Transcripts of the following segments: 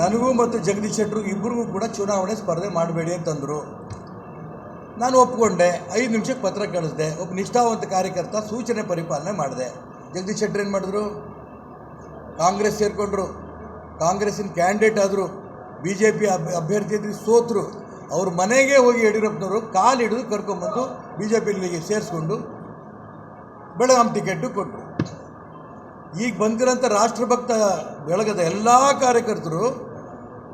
ನನಗೂ ಮತ್ತು ಜಗದೀಶ್ ಶೆಟ್ಟರು ಇಬ್ಬರಿಗೂ ಕೂಡ ಚುನಾವಣೆ ಸ್ಪರ್ಧೆ ಮಾಡಬೇಡಿ ಅಂತಂದರು. ನಾನು ಒಪ್ಪಿಕೊಂಡೆ ಐದು ನಿಮಿಷಕ್ಕೆ ಪತ್ರ ಕಳಿಸಿದೆ, ಒಬ್ಬ ನಿಷ್ಠಾವಂತ ಕಾರ್ಯಕರ್ತ ಸೂಚನೆ ಪರಿಪಾಲನೆ ಮಾಡಿದೆ. ಜಗದೀಶ್ ಶೆಟ್ಟರು ಏನು ಮಾಡಿದ್ರು? ಕಾಂಗ್ರೆಸ್ ಸೇರಿಕೊಂಡ್ರು. ಕಾಂಗ್ರೆಸ್ಸಿನ ಕ್ಯಾಂಡಿಡೇಟ್ ಆದರು. ಬಿ ಜೆ ಪಿ ಅಭ್ ಅಭ್ಯರ್ಥಿ ಇದ್ರಿ ಸೋತರು. ಅವ್ರ ಮನೆಗೆ ಹೋಗಿ ಯಡಿಯೂರಪ್ಪನವರು ಕಾಲು ಹಿಡಿದು ಕರ್ಕೊಂಬಂದು ಬಿ ಜೆ ಪಿಲಿಗೆ ಸೇರಿಸ್ಕೊಂಡು ಬೆಳಗಾಂ ಟಿಕೆಟು ಕೊಟ್ಟರು ಈಗ ಬಂದಿರೋಂಥ ರಾಷ್ಟ್ರಭಕ್ತ ಬೆಳಗದ ಎಲ್ಲ ಕಾರ್ಯಕರ್ತರು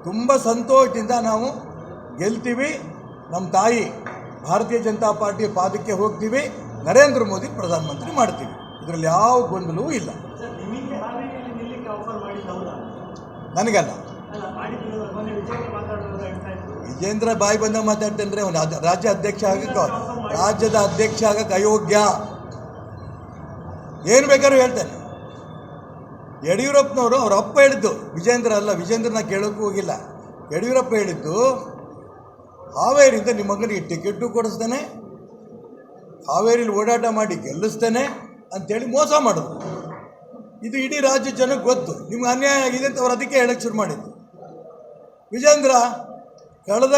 ತುಂಬ ಸಂತೋಷದಿಂದ ನಾವು ಗೆಲ್ತೀವಿ. ನಮ್ಮ ತಾಯಿ ಭಾರತೀಯ ಜನತಾ ಪಾರ್ಟಿ ಪಾದಕ್ಕೆ ಹೋಗ್ತೀವಿ. ನರೇಂದ್ರ ಮೋದಿ ಪ್ರಧಾನಮಂತ್ರಿ ಮಾಡ್ತೀವಿ. ಇದರಲ್ಲಿ ಯಾವ ಗೊಂದಲವೂ ಇಲ್ಲ. ನನಗಲ್ಲ. ವಿಜೇಂದ್ರ ಬಾಯಿ ಬಂದ ಮಾತಾಡ್ತಂದ್ರೆ ಅವನು ರಾಜ್ಯ ಅಧ್ಯಕ್ಷ ಆಗಕ್ಕೆ ರಾಜ್ಯದ ಅಧ್ಯಕ್ಷ ಆಗಕ್ಕೆ ಅಯೋಗ್ಯ. ಏನು ಬೇಕಾದ್ರೂ ಹೇಳ್ತಾನೆ. ಯಡಿಯೂರಪ್ಪನವರು ಅವ್ರ ಅಪ್ಪ ಹೇಳಿದ್ದು ವಿಜೇಂದ್ರ ಅಲ್ಲ ವಿಜೇಂದ್ರನ ಕೇಳೋಕ್ಕೂ ಹೋಗಿಲ್ಲ. ಯಡಿಯೂರಪ್ಪ ಹೇಳಿದ್ದು, ಹಾವೇರಿಯಿಂದ ನಿಮ್ಮ ಮಗನಿಗೆ ಟಿಕೆಟು ಕೊಡಿಸ್ತೇನೆ, ಹಾವೇರಿಲಿ ಓಡಾಟ ಮಾಡಿ ಗೆಲ್ಲಿಸ್ತೇನೆ ಅಂತೇಳಿ ಮೋಸ ಮಾಡೋದು ಇದು ಇಡೀ ರಾಜ್ಯ ಜನಕ್ಕೆ ಗೊತ್ತು. ನಿಮ್ಗೆ ಅನ್ಯಾಯ ಆಗಿದೆ ಅಂತ ಅವ್ರು ಅದಕ್ಕೆ ಹೇಳಕ್ಕೆ ಶುರು ಮಾಡಿದ್ದು. ವಿಜೇಂದ್ರ ಕಳೆದ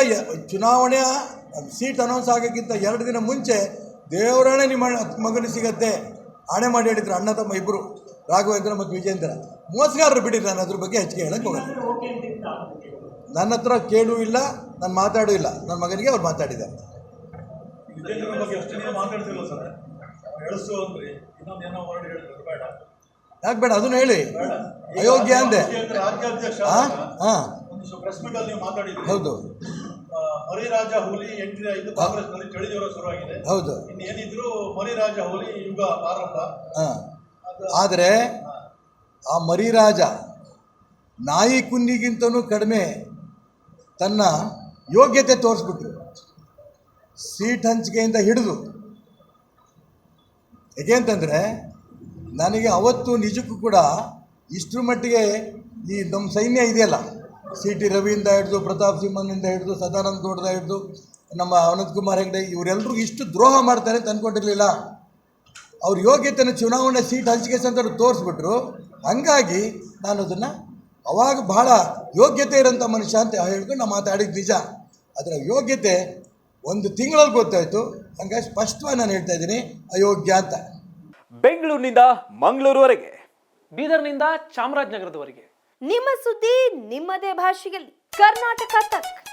ಚುನಾವಣೆಯ ಸೀಟ್ ಅನೌನ್ಸ್ ಆಗೋಕ್ಕಿಂತ ಎರಡು ದಿನ ಮುಂಚೆ ದೇವರಾಣೆ ನಿಮ್ಮ ಮಗನಿಗೆ ಸಿಗತ್ತೆ, ಆಣೆ ಮಾಡಿ ಹೇಳಿದ್ರು ಅಣ್ಣ ತಮ್ಮ ಇಬ್ಬರು ರಾಘವೇಂದ್ರ ಮತ್ತು ವಿಜೇಂದ್ರ ಮೋಸಗಾರರು ಬಿಡಿ ನಾನು ಅದ್ರ ಬಗ್ಗೆ ಹೆಚ್ಚಿಗೆ ಹೇಳಕ್ಕೆ ಹೋಗಲ್ಲ. ನನ್ನ ಹತ್ರ ಕೇಳೂ ಇಲ್ಲ ನಾನು ಮಾತಾಡೂ ಇಲ್ಲ. ನನ್ನ ಮಗನಿಗೆ ಅವ್ರು ಮಾತಾಡಿದ್ದಾರೆ. ಯಾಕೆ ಬೇಡ ಅದನ್ನು ಹೇಳಿ. ಅಯೋಗ್ಯ ಅಂದೆ. ಹಾಂ ಹಾಂ ಒಂದು ಪ್ರೆಸ್ ಮೀಟ್ ಅಲ್ಲಿ ನೀವು ಮಾತಾಡಿದ್ರಿ. ಹೌದು. ಮರಿರಾಜ ಹುಲಿ ಎಂಟ್ರಿ ಐದು ಕಾಂಗ್ರೆಸ್ನಲ್ಲಿ ಚಳಿ ಜ್ವರ ಶುರುವಾಗಿದೆ. ಹೌದು. ಇನ್ನು ಏನಿದ್ರು ಮರಿರಾಜ ಹುಲಿ ಯುಗ ಆರಂಭ. ಹಾಂ ಆದರೆ ಆ ಮರಿರಾಜ ನಾಯಿ ಕುನ್ನಿಗಿಂತನೂ ಕಡಿಮೆ ತನ್ನ ಯೋಗ್ಯತೆ ತೋರಿಸ್ಬಿಟ್ರು. ಸೀಟ್ ಹಂಚಿಕೆಯಿಂದ ಹಿಡಿದು. ಹೇಗೆ ಅಂತಂದರೆ ನನಗೆ ಅವತ್ತು ನಿಜಕ್ಕೂ ಕೂಡ ಇಷ್ಟರ ಮಟ್ಟಿಗೆ ಈ ನಮ್ಮ ಸೈನ್ಯ ಇದೆಯಲ್ಲ, ಸಿ ಟಿ ರವಿಯಿಂದ ಹಿಡಿದು, ಪ್ರತಾಪ್ ಸಿಂಹನಿಂದ ಹಿಡಿದು, ಸದಾನಂದ ಗೌಡದ ಹಿಡಿದು, ನಮ್ಮ ಅನಂತ್ ಕುಮಾರ್ ಹೆಗ್ಡೆ ಇವರೆಲ್ಲರಿಗೂ ಇಷ್ಟು ದ್ರೋಹ ಮಾಡ್ತಾರೆ ಅಂತ ಅಂದ್ಕೊಂಡಿರಲಿಲ್ಲ ಅವ್ರ ಯೋಗ್ಯತೆನ ಚುನಾವಣೆ ಸೀಟ್ ಹಂಚಿಕೆ ಅಂತ ತೋರಿಸ್ಬಿಟ್ರು. ಹಾಗಾಗಿ ನಾನು ಅದನ್ನು ಅವಾಗ ಬಹಳ ಯೋಗ್ಯತೆ ಇರೋಂಥ ಮನುಷ್ಯ ಅಂತ ಹೇಳ್ಕೊಂಡು ನಾನು ಮಾತಾಡಿದ್ದು ನಿಜ. ಅದರ ಯೋಗ್ಯತೆ ಒಂದು ತಿಂಗಳಲ್ಲಿ ಗೊತ್ತಾಯಿತು. ಹಂಗಾಗಿ ಸ್ಪಷ್ಟವಾಗಿ ನಾನು ಹೇಳ್ತಾ ಇದ್ದೀನಿ ಅಯೋಗ್ಯ ಅಂತ. ಬೆಂಗಳೂರಿನಿಂದ ಮಂಗಳೂರುವರೆಗೆ ಬೀದರ್ನಿಂದ ಚಾಮರಾಜನಗರದವರೆಗೆ. ನಿಮ್ಮ ಸುದ್ದಿ ನಿಮ್ಮದೇ ಭಾಷೆಯಲ್ಲಿ. ಕರ್ನಾಟಕ ತಕ್.